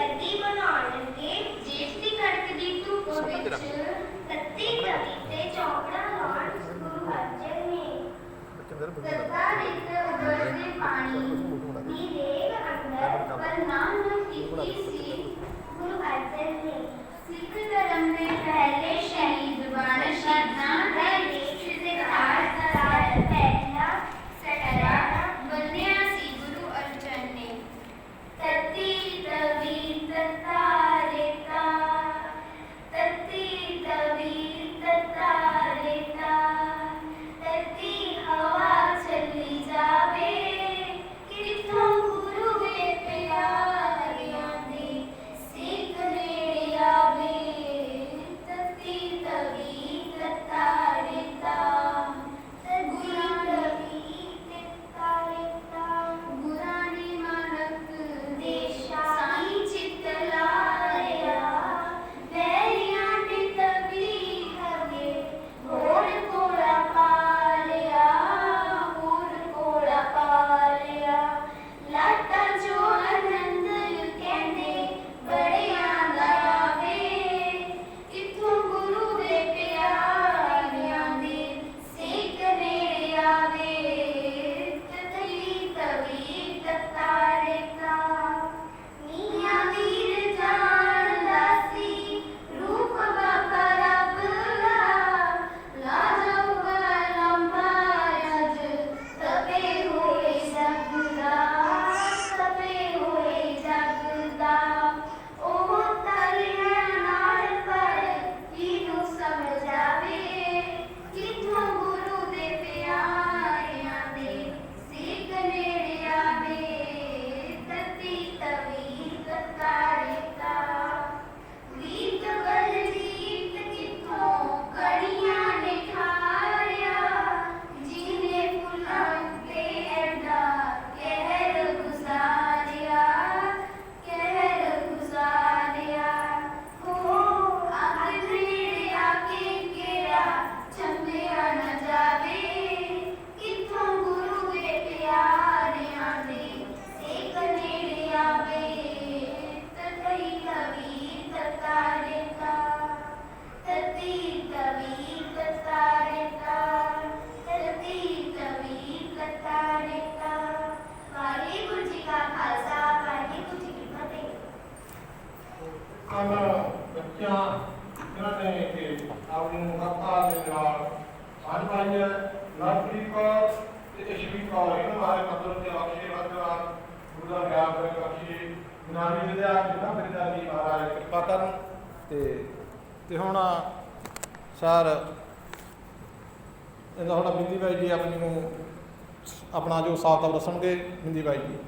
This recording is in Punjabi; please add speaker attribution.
Speaker 1: કદી મન આનંદે જેટલી કડકડી તું પવિત્ર તત્તી કવિતે ચોપડા લોણ ગુરુ અર્જન ને સદા રીતે ਪਾਣੀ પાણી ની ਅੰਦਰ અંદર પર નામ ન કીધી સી ગુરુ અર્જન ને સિદ્ધ કરમ ਕੱਲ
Speaker 2: ਬੱਚਿਆਂ ਜਿਨ੍ਹਾਂ ਨੇ ਕਿ ਆਪਣੀ ਹੱਕਾਂ ਦੇ ਨਾਲ ਹਨ ਭਾਈ ਨਰਸਰੀ ਕੌਰ ਤੇ ਇਸ਼ਵੀ ਕੌਰ ਇਹਨਾਂ ਬਾਰੇ ਮਤਲਬ ਤੇ ਆਖੇ ਵਦਵਾਨ ਗੁਰੂ ਦਾ ਗਿਆਨ ਕਰੇ ਕਾਖੀ ਨਾਮੀ ਵਿਦਿਆ ਜਿਨ੍ਹਾਂ ਬਿਰਦਾ ਜੀ ਮਹਾਰਾਜ ਕਿਰਪਾ ਕਰਨ ਤੇ ਤੇ ਹੁਣ ਸਰ, ਇਹਦਾ ਹੁਣ ਬਿੰਦੀ ਬਾਈ ਜੀ ਆਪਣੀ ਨੂੰ ਆਪਣਾ ਜੋ ਸਾਫ਼ ਤੌਰ ਦੱਸਣਗੇ, ਬਿੰਦੀ ਬਾਈ ਜੀ।